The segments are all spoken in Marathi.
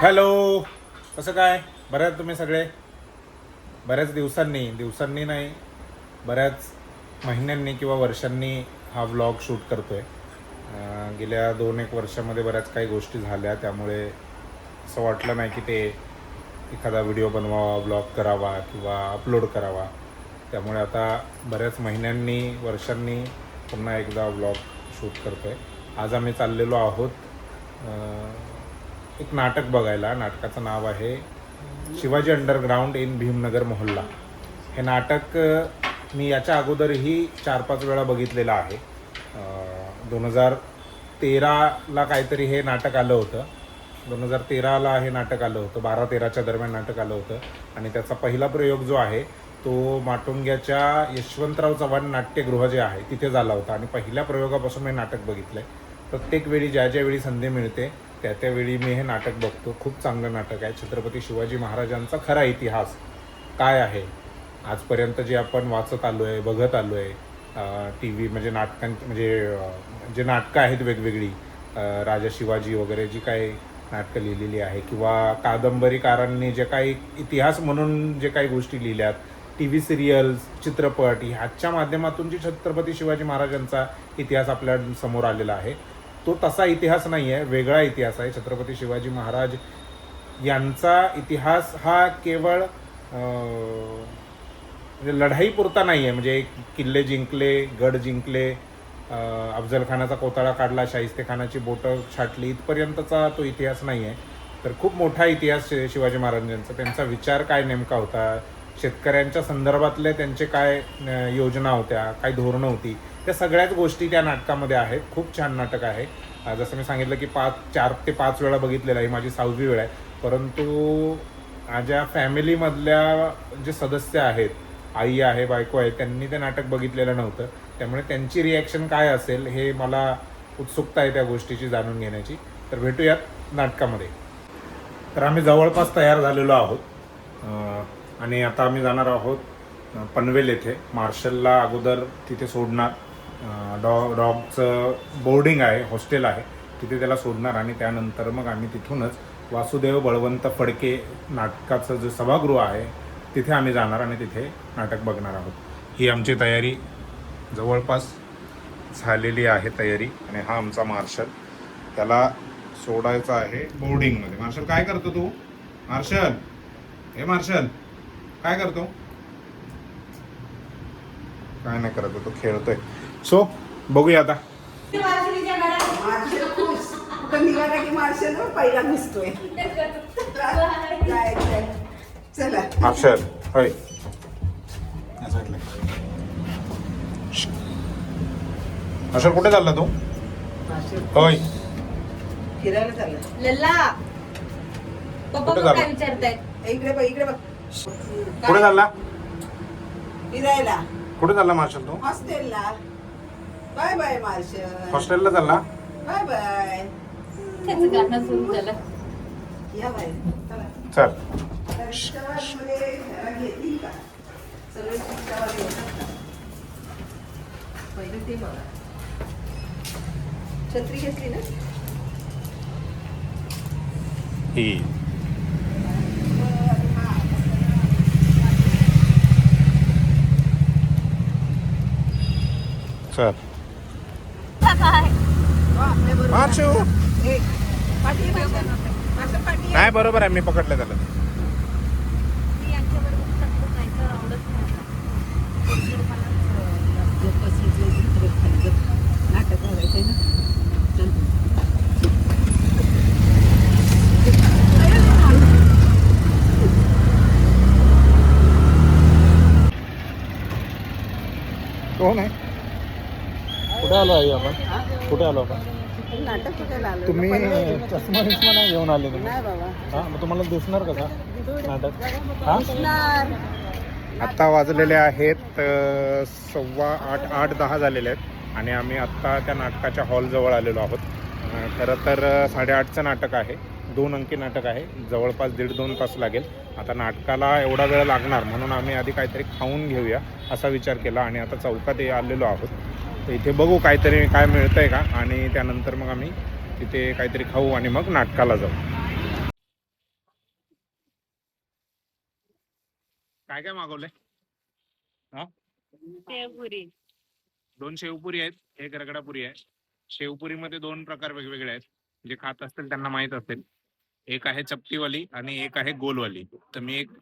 हॅलो कसं काय? बऱ्याच तुम्ही सगळे? बऱ्याच दिवसांनी दिवसांनी नाही बऱ्याच महिन्यांनी किंवा वर्षांनी हा व्लॉग शूट करतोय. आहे गेल्या दोन एक वर्षामध्ये बऱ्याच काही गोष्टी झाल्या त्यामुळे असं वाटलं नाही की ते एखादा व्हिडिओ बनवावा व्लॉग करावा किंवा अपलोड करावा. त्यामुळे आता बऱ्याच महिन्यांनी वर्षांनी पुन्हा एकदा व्लॉग शूट करतोय. आज आम्ही चाललेलो आहोत एक नाटक बघायला. नाटकाचं नाव आहे शिवाजी अंडरग्राऊंड इन भीमनगर मोहल्ला. हे नाटक मी याच्या अगोदरही चार पाच वेळा बघितलेलं आहे. दोन हजार तेराला काहीतरी हे नाटक आलं होतं. दोन हजार तेराला हे नाटक आलं होतं. बारा तेराच्या दरम्यान नाटक आलं होतं. आणि त्याचा पहिला प्रयोग जो आहे तो माटुंग्याच्या यशवंतराव चव्हाण नाट्यगृह जे आहे तिथे झाला होता. आणि पहिल्या प्रयोगापासून मी नाटक बघितलं आहे प्रत्येक वेळी ज्या ज्या वेळी संधी मिळते त्या त्यावेळी मी हे नाटक बघतो. खूप चांगलं नाटक आहे. छत्रपती शिवाजी महाराजांचा खरा इतिहास काय आहे? आजपर्यंत जे आपण वाचत आलो आहे बघत आलो आहे टी व्ही म्हणजे नाटकां म्हणजे जे नाटकं आहेत वेगवेगळी राजा शिवाजी वगैरे जी काही नाटकं लिहिलेली आहे किंवा कादंबरीकारांनी जे काही इतिहास म्हणून जे काही गोष्टी लिहिल्यात टी व्ही सिरियल्स चित्रपट ह्याच्या माध्यमातून जे छत्रपती शिवाजी महाराजांचा इतिहास आपल्यासमोर आलेला आहे तो तसा इतिहास नाही आहे वेगळा इतिहास आहे. छत्रपती शिवाजी महाराज यांचा इतिहास हा केवळ म्हणजे लढाई पुरता नाही आहे म्हणजे किल्ले जिंकले गड जिंकले अफजलखानाचा अफजल खानाचा कोताळा काढला शाहिस्ते खानाची बोटं छाटली इथपर्यंतचा तो इतिहास नाही आहे तर खूप मोठा इतिहास शि- शिवाजी महाराजांचा. त्यांचा विचार काय नेमका होता? शेतकऱ्यांच्या संदर्भातले त्यांचे काय योजना होत्या काय धोरणं होती त्या सगळ्याच गोष्टी त्या नाटकामध्ये आहेत. खूप छान नाटक आहे. जसं मी सांगितलं की पाच चार ते पाच वेळा बघितलेलं आहे. माझी सहावी वेळ आहे. परंतु माझ्या फॅमिलीमधल्या जे सदस्य आहेत आई आहे बायको आहे त्यांनी ते नाटक बघितलेलं नव्हतं. त्यामुळे त्यांची रिॲक्शन काय असेल हे मला उत्सुकता आहे त्या गोष्टीची जाणून घेण्याची. तर भेटूयात नाटकामध्ये. तर आम्ही जवळपास तयार झालेलो आहोत. आणि आता आम्ही जाणार आहोत पनवेल येथे. मार्शलला अगोदर तिथे सोडणार. डॉ डॉगचं बोर्डिंग आहे हॉस्टेल आहे. तिथे त्याला सोडणार आणि त्यानंतर मग आम्ही तिथूनच वासुदेव बळवंत फडके नाटकाचं जे सभागृह आहे तिथे आम्ही जाणार आणि तिथे नाटक बघणार आहोत. ही आमची तयारी जवळपास झालेली आहे तयारी आणि हा आमचा मार्शल. त्याला सोडायचा आहे बोर्डिंगमध्ये. मार्शल काय करतो तू? मार्शल. हे मार्शल. काय करतो? काय नाही करत तो खेळतोय. सो बघूया आता. मार्शल होय. मार्शल कुठे चालला तू? मार्शल होय. फिरायला चाललं. लल्ला. पप्पा काय झालं? विचारतायत? इकडे बघ इकडे बघ. कुठे चालला? फिरायला. कुठे चालला मार्शल तू? हॉस्टेलला. Bye bye Marshal. हॉस्टेलला चालला? Bye bye. त्याचं गाणं सुरू झालं. या बाय चला. रिक्षावाले जरा घेतील का? सगळे रिक्षावाले येतात का? पहिले ते बघा. छत्री घेतली ना? ही. मार्शू पाठी नाही बरोबर आहे मी पकडलं त्याला. कोण आहे? कुठे आलो आहे आपण? कुठे आलो आपण? नाटक कुठे लावलं तुम्ही चष्मा विस्मा नाही घेऊन आले तुम्ही? नाही बाबा. हा मग तुम्हाला दिसणार कसा नाटक. हा? दिसणार. आत्ता वाजलेले आहेत अ, सव्वा आठ आठ दहा झालेले आहेत. आणि आम्ही आत्ता त्या नाटकाच्या हॉलजवळ आलेलो आहोत. अ, खरं तर अ, साडेआठचं नाटक आहे. दोन अंकी नाटक आहे. जवळपास दीड दोन तास लागेल. आता नाटकाला एवढा वेळ लागणार म्हणून आम्ही आधी काहीतरी खाऊन घेऊया असा विचार केला आणि आता चौकात ये- आलेलो आहोत. तर इथे बघू काहीतरी काय मिळतंय का? आणि त्यानंतर मग आम्ही तिथे काहीतरी खाऊ आणि मग नाटकाला जाऊ. काय काय मागवलंय? हा? शेवपुरी. दोन शेवपुरी आहेत एक रगडापुरी आहे. शेवपुरी मध्ये दोन प्रकार वेगवेगळे आहेत. जे खात असतील त्यांना माहीत असेल. एक आहे चपटीवाली आणि एक आहे गोलवाली. तर मी एक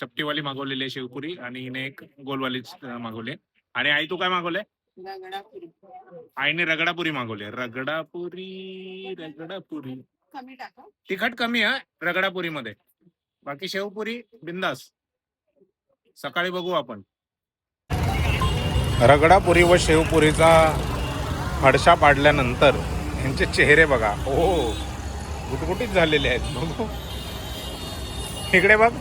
चपटीवाली मागवलेली आहे शेवपुरी आणि हिने एक गोलवाली मागवली आणि आई तू काय मागवलंय? आईने रगडापुरी मागवली रगडापुरी रगडापुरी. कमी टाका. तिखट कमी आहे रगडापुरी मध्ये बाकी शेवपुरी बिंदास. सकाळी बघू आपण. रगडापुरी व शेवपुरीचा फडशा पाडल्यानंतर यांचे चेहरे बघा. हो गुटगुटीत झालेले आहेत. बघू. इकडे बघ.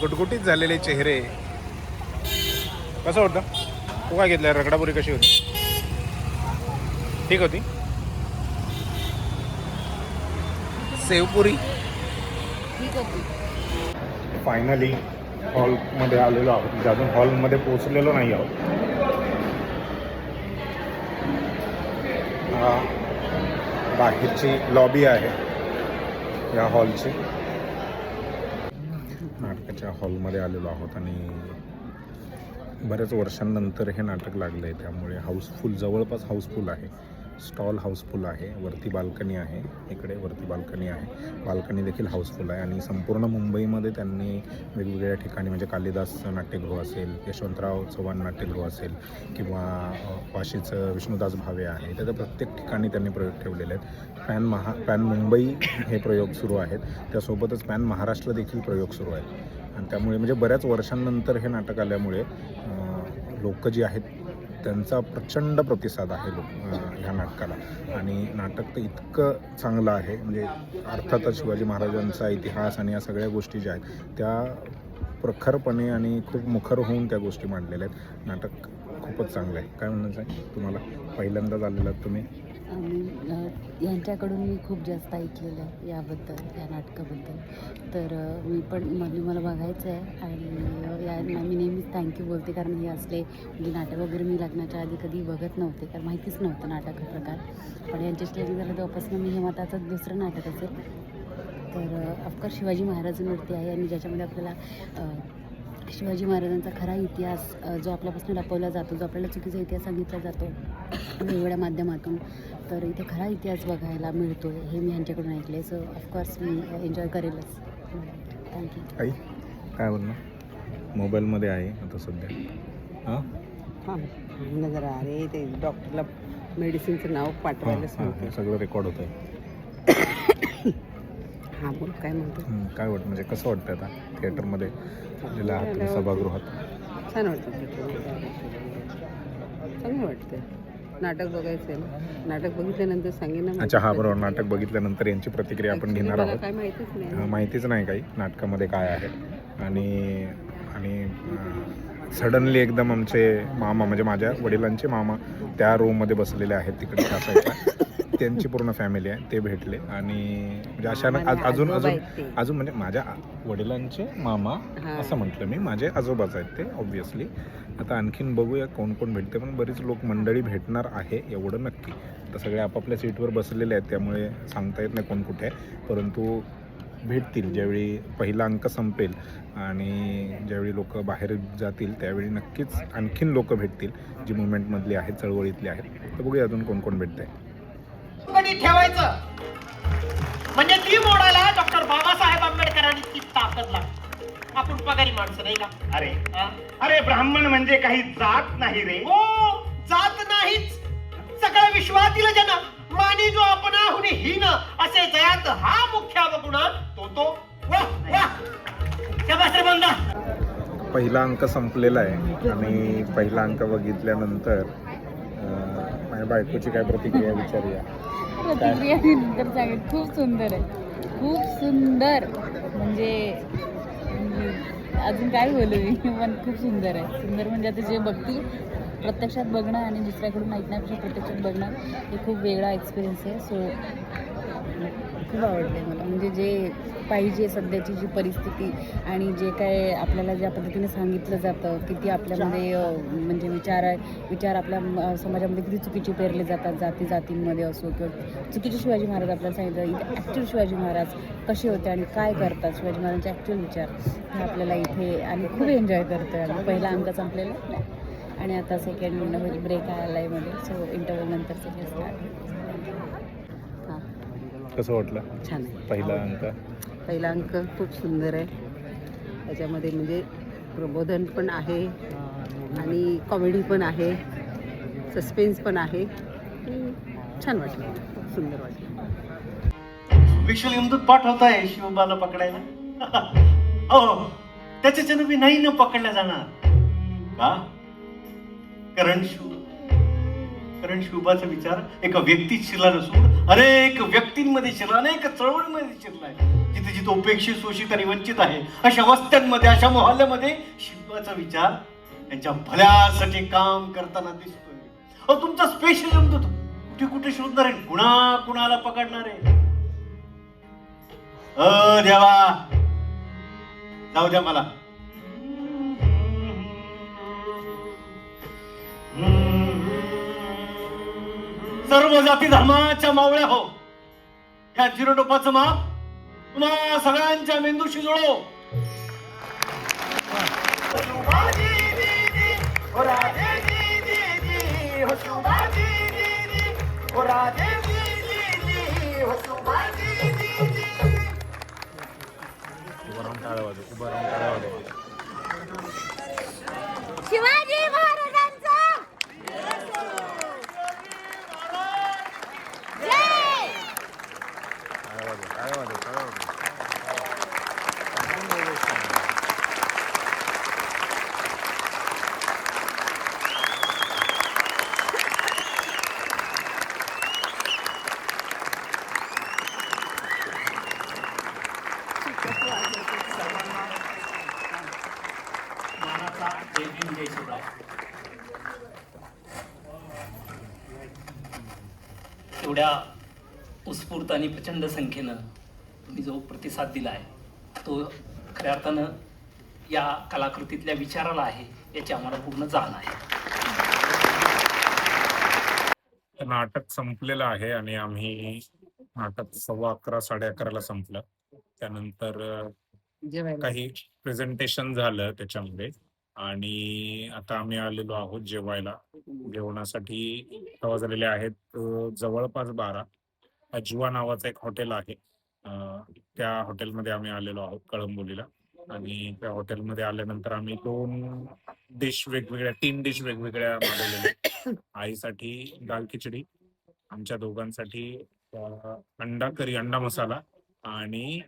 गुटगुटीत झालेले चेहरे. कसं होतं? तू काय घेतलं रगडापुरी कशी होती? ठीक होती? सेवपुरी. ठीक होती फायनली हॉलमध्ये आलेलो आहोत. म्हणजे अजून हॉलमध्ये पोहोचलेलो नाही आहोत. हा बाहेरची लॉबी आहे. या हॉलची नाटकाच्या हॉलमध्ये आलेलो आहोत आणि बऱ्याच वर्षांनंतर हे नाटक लागलं आहे त्यामुळे हाऊसफुल जवळपास हाऊसफुल आहे. स्टॉल हाऊसफुल आहे वरती बाल्कनी आहे इकडे वरती बाल्कनी आहे. बाल्कनी देखील हाऊसफुल आहे आणि संपूर्ण मुंबईमध्ये त्यांनी वेगवेगळ्या ठिकाणी म्हणजे कालिदास नाट्यगृह असेल यशवंतराव चव्हाण नाट्यगृह असेल किंवा वाशीचं विष्णुदास भावे आहे त्याचं प्रत्येक ठिकाणी त्यांनी प्रयोग ठेवलेले आहेत. पॅन महा पॅन मुंबई हे प्रयोग सुरू आहेत. त्यासोबतच पॅन महाराष्ट्र देखील प्रयोग सुरू आहेत. आणि त्यामुळे म्हणजे बऱ्याच वर्षांनंतर हे नाटक आल्यामुळे लोक जी आहेत त्यांचा प्रचंड प्रतिसाद आहे लोक ह्या नाटकाला. आणि नाटक तर इतकं चांगलं आहे म्हणजे अर्थातच शिवाजी महाराजांचा इतिहास आणि या सगळ्या गोष्टी ज्या आहेत त्या प्रखरपणे आणि खूप मुखर होऊन त्या गोष्टी मांडलेल्या आहेत. नाटक खूपच चांगलं आहे. काय म्हणायचं आहे? तुम्हाला पहिल्यांदाच आलेलं तुम्ही. आणि यांच्याकडून मी खूप जास्त ऐकलेलं आहे याबद्दल या नाटकाबद्दल. तर मी पण म्हणजे मला बघायचं आहे आणि यांना मी नेहमीच थँक्यू बोलते कारण हे असले म्हणजे नाटक वगैरे मी लग्नाच्या आधी कधी बघत नव्हते कारण माहितीच नव्हतं नाटक हा प्रकार. पण यांच्याशी लग्न झालं तेव्हापासून मी हे मताचं दुसरं नाटक असेल. तर ऑफकोर्स शिवाजी महाराजांवरती आहे आणि ज्याच्यामध्ये आपल्याला शिवाजी महाराजांचा खरा इतिहास जो आपल्यापासून लपवला जातो जो आपल्याला चुकीचा इतिहास सांगितला जातो वेगवेगळ्या माध्यमातून तर इथे खरा इतिहास बघायला मिळतो हे मी ह्यांच्याकडून ऐकले सो ऑफकोर्स मी एन्जॉय करेलच. थँक्यू आई काय बोलणार मोबाईलमध्ये आहे आता सध्या. हां? हां जरा. अरे ते डॉक्टरला मेडिसिनचं नाव पाठवायला सांगते सगळं रेकॉर्ड होतं आहे हां बोल काय म्हणतो काय वाटतं? म्हणजे कसं वाटतं आता थिएटरमध्ये आहात सभागृहात. छान वाटतं. चांगलं वाटतं नाटक बघायचं आहे नाटक बघितल्यानंतर सांगेन ना अच्छा हा बरोबर. नाटक बघितल्यानंतर यांची प्रतिक्रिया आपण घेणार आहोत. काय माहितीच नाही. माहितीच नाही काही नाटकामध्ये काय आहे. आणि आणि सडनली एकदम आमचे मामा म्हणजे माझ्या वडिलांचे मामा त्या रूममध्ये बसलेले आहेत तिकडे. त्या साईडला त्यांची पूर्ण फॅमिली आहे ते भेटले. आणि म्हणजे अचानक आज- अजून आजोबा अजून आहेत ते. अजून म्हणजे माझ्या आ- वडिलांचे मामा हां. असं म्हटलं मी. माझे आजोबाच आहेत ते ऑब्विसली आता आणखीन बघूया कोण कोण भेटते. पण बरीच लोक मंडळी भेटणार आहे एवढं नक्की. आता सगळे आपापल्या सीटवर बसलेले आहेत त्यामुळे सांगता येत नाही कोण कुठे आहे. परंतु भेटतील ज्यावेळी पहिला अंक संपेल आणि ज्यावेळी लोक बाहेर जातील त्यावेळी नक्कीच आणखीन लोक भेटतील. जी मुवमेंटमधली आहेत चळवळीतली आहेत. तर बघूया अजून कोण कोण भेटतंय. कधी ठेवायचं. म्हणजे ती मोडायला डॉक्टर बाबासाहेब आंबेडकरांनी ती ताकद लागली. आपण पगारी माणसं नाही का? अरे. हा? अरे ब्राह्मण म्हणजे काही जात नाही रे. हो जात नाहीच. सगळ्या विश्वातील जन मानी जो आपण आहुन हीन असे जयात हा मुख्य अवगुण तो तो वा वा शाबास रे बंदा पहिला अंक संपलेला आहे. आणि पहिला अंक बघितल्यानंतर अं, बायकोची काय प्रतिक्रिया विचारूया? प्रतिक्रिया मी नंतर सांगेन. खूप सुंदर आहे. खूप सुंदर. म्हणजे, म्हणजे अजून काय बोलू मी? पण खूप सुंदर आहे. सुंदर म्हणजे आता जे बघतील प्रत्यक्षात बघणं आणि दुसऱ्याकडून ऐकण्यापेक्षा प्रत्यक्षात बघणं हे खूप वेगळा एक्सपिरियन्स आहे. सो खूप आवडले मला. म्हणजे जे पाहिजे सध्याची जी परिस्थिती आणि जे काय आपल्याला ज्या पद्धतीने सांगितलं जातं किती आपल्यामध्ये म्हणजे विचार आहे विचार आपल्या समाजामध्ये किती चुकीचे पेरले जातात जाती जातींमध्ये असो किंवा चुकीचे शिवाजी महाराज आपल्याला सांगितलं इथे ॲक्च्युअल शिवाजी महाराज कसे होते आणि काय करतात? शिवाजी महाराजांचे ॲक्च्युअल विचार हे आपल्याला इथे आणि खूप एन्जॉय करतो आहे पहिला अंक संपलेला. आणि आता सेकंड ब्रेक आला आहे मध्ये सो इंटरव्ह्यू नंतर सेकंड स्टार्ट हां. कसं वाटलं? छान आहे. पहिला अंक. पहिला अंक खूप सुंदर आहे. त्याच्यामध्ये म्हणजे प्रबोधन पण आहे आणि कॉमेडी पण आहे. सस्पेन्स पण आहे. छान वाटलं. खूप सुंदर वाटलं. विशाल यमदूत पाठवताय शिवबाला पकडायला. हो. त्याच्याच्यानं मी नाही न पकडल्या जाणार. का? कारण शिव कारण शिवबाचा विचार एका व्यक्तीत शिरला नसून अनेक व्यक्तींमध्ये शिरला अनेक चळवळीमध्ये शिरलाय जिथे जिथे उपेक्षित शोषित आणि वंचित आहे अशा वस्त्यांमध्ये अशा मोहल्ल्यामध्ये शिवबाचा विचार त्यांच्या भल्यासाठी काम करताना दिसतोय. अहो तुमचा स्पेशल यमदूत कुठे कुठे शोधणार आहे? कुणा कुणाला पकडणार आहे? अ देवा. जाऊ द्या मला. सर्व जाती धर्माच्या मावळ्या हो. या जिरोटोपाचं माप तुम्हा सगळ्यांच्या मेंदूशी जोडो. टाळ्या वाजव. शिवाजी उत्स्फूर्त आणि प्रचंड संख्येनं तुम्ही जो प्रतिसाद दिला आहे तो खऱ्या अर्थानं या कलाकृतीतल्या विचाराला आहे याची आम्हाला पूर्ण जाण आहे. नाटक संपलेलं आहे आणि आम्ही नाटक सव्वा अकरा साडे अकराला संपलं. त्यानंतर काही प्रेझेंटेशन झालं त्याच्यामध्ये. आणि आता आम्ही आलेलो आहोत जेवायला. जेवणासाठी तेव्हा झालेले आहेत जवळपास बारा. अजवा नावाचं एक हॉटेल आहे. त्या हॉटेलमध्ये आम्ही आलेलो आहोत कळंबोलीला. आणि त्या हॉटेलमध्ये आल्यानंतर आम्ही दोन डिश वेगवेगळ्या तीन डिश वेगवेगळ्या मागवलेल्या. आईसाठी दाल खिचडी आमच्या दोघांसाठी अंडा करी अंडा मसाला आणि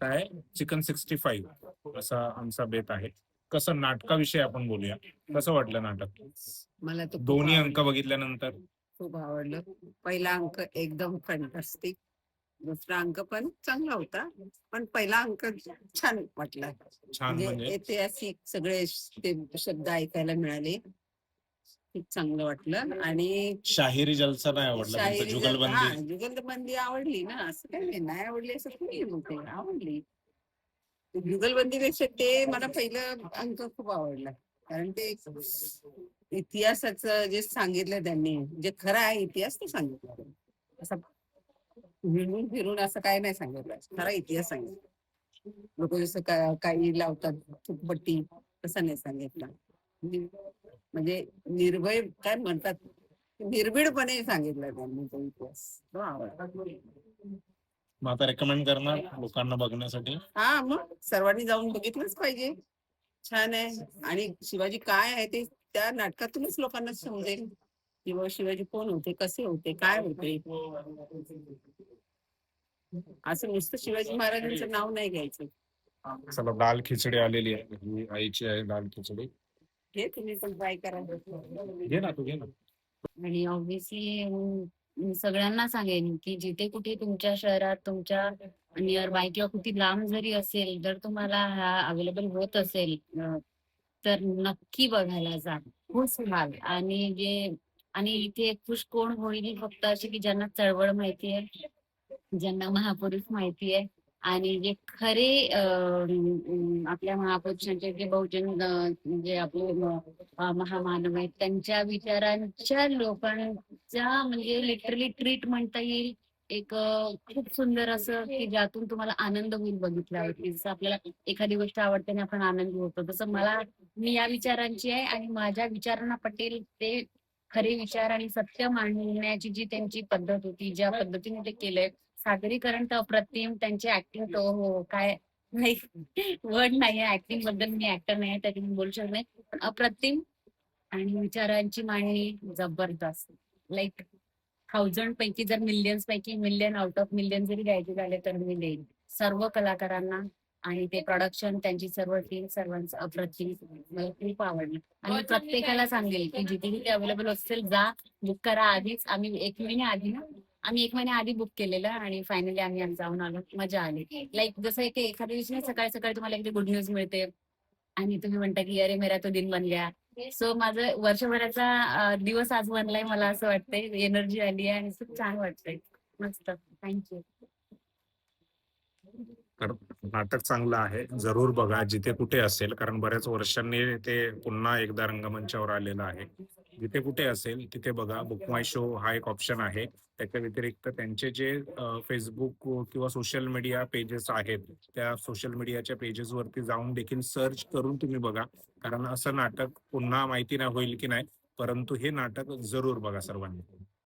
काय? चिकन सिक्स्टी फाईव्ह असा आमचा बेत आहे. कसं नाटकाविषयी आपण बोलूया. कसं वाटलं नाटक? मला दोन्ही अंक. बघितल्यानंतर? खूप आवडलं. पहिला अंक एकदम फॅन्टास्टिक दुसरा अंक पण चांगला होता. पण पहिला अंक छान वाटला. छान म्हणजे म्हणजे? ऐतिहासिक सगळे श- ते शब्द ऐकायला मिळाले. खूप चांगलं वाटलं. आणि शाहिरी जलसा नाही आवडला तुमचा? शायरी जर- हा, जुगलबंदी जुगलबंदी आवडली ना. असं काही नाही. नाही आवडली असं थोडी आहे मग ते आवडली. जुगलबंदीपेक्षा ते मला पहिलं अंक खूप आवडला. कारण ते इतिहासाचं जे सांगितलं त्यांनी जे खरं आहे इतिहास ते सांगितलं असं फिरून फिरून असं काय नाही सांगितलं. खरा इतिहास सांगितलं. लोक जसं काही लावतात फुटपट्टी तसं नाही सांगितलं. म्हणजे निर्भय काय म्हणतात? निर्भीडपणे सांगितलं त्यांनी तो इतिहास. तो आवडला. मग आता रेकमेंड करणार लोकांना बघण्यासाठी? हा मग सर्वांनी जाऊन बघितलंच पाहिजे. छान आहे. आणि शिवाजी काय आहे ते त्या नाटकातूनच लोकांना समजेल. किंवा शिवाजी कोण होते कसे होते काय होते? असं नुसतं शिवाजी महाराजांचं नाव नाही घ्यायचं. चला दाल खिचडी आलेली आहे. ही आईची आहे दाल खिचडी. हे तुम्ही पण ट्राय करा. घे ना तू घे ना. आणि ऑब्व्हियसली सगळ्यांना सांगेन की जिथे कुठे तुमच्या शहरात तुमच्या नियर बाय किंवा कुठे लांब जरी असेल जर तुम्हाला हा अवेलेबल होत असेल तर नक्की बघायला जा. खुश व्हाल आणि जे आणि इथे खुश कोण होईल फक्त असे की ज्यांना चळवळ माहिती आहे ज्यांना महापुरुष माहिती आहे. आणि जे खरे आपल्या महापुरुषांचे जे बहुजन जे आपले महामानव आहेत त्यांच्या विचारांच्या लोकांच्या म्हणजे लिटरली ट्रीट म्हणता येईल. एक खूप सुंदर असं की ज्यातून तुम्हाला आनंद होईल बघितल्यावर होती जसं आपल्याला एखादी गोष्ट आवडते आणि आपण आनंदी होतो. तसं मला मी या विचारांची आहे आणि माझ्या विचारांना पटेल ते खरे विचार आणि सत्य मांडण्याची जी त्यांची पद्धत होती ज्या पद्धतीने ते केलंय. सादरीकरण तर अप्रतिम त्यांची ऍक्टिंग तो हो काय नाही वर्ड नाही ऍक्टिंगबद्दल मी ऍक्टर नाही त्याची मी बोलू शकत नाही. पण अप्रतिम आणि विचारांची मांडणी जबरदस्त. लाईक थाउजंड पैकी जर मिलियन्स पैकी मिलियन आउट ऑफ मिलियन जरी द्यायचे झाले तर मी देईन. सर्व कलाकारांना आणि ते प्रोडक्शन त्यांची सर्व टीम सर्वांचं अप्रतिम मला खूप आवडलं. आणि प्रत्येकाला सांगेल की जिथे जिथे अवेलेबल असेल जा बुक करा आधीच. आम्ही एक महिने आधी ना आम्ही एक महिने आधी बुक केलेलं आणि फायनली आम्ही जाऊन आलो. मजा आली. लाईक जसं एक एखाद्या दिवशी सकाळी सकाळी तुम्हाला एकदा गुड न्यूज मिळते. आणि तुम्ही म्हणता की अरे मेरा तो दिन बन गया. सो माझं वर्षभराचा दिवस आज बनलाय मला असं वाटतंय. एनर्जी आली आहे आणि खूप छान वाटतंय. मस्त. थँक्यू तर नाटक चांगलं आहे. जरूर बघा जिथे कुठे असेल कारण बऱ्याच वर्षांनी ते पुन्हा एकदा रंगमंचावर आलेलं आहे. जिथे कुठे असेल तिथे बघा बुक माय शो हा एक ऑप्शन आहे. त्याच्या व्यतिरिक्त त्यांचे जे फेसबुक किंवा सोशल मीडिया पेजेस आहेत त्या सोशल मीडियाच्या पेजेस वरती जाऊन देखील सर्च करून तुम्ही बघा. कारण असं नाटक पुन्हा माहिती नाही होईल की नाही परंतु हे नाटक जरूर बघा सर्वांनी.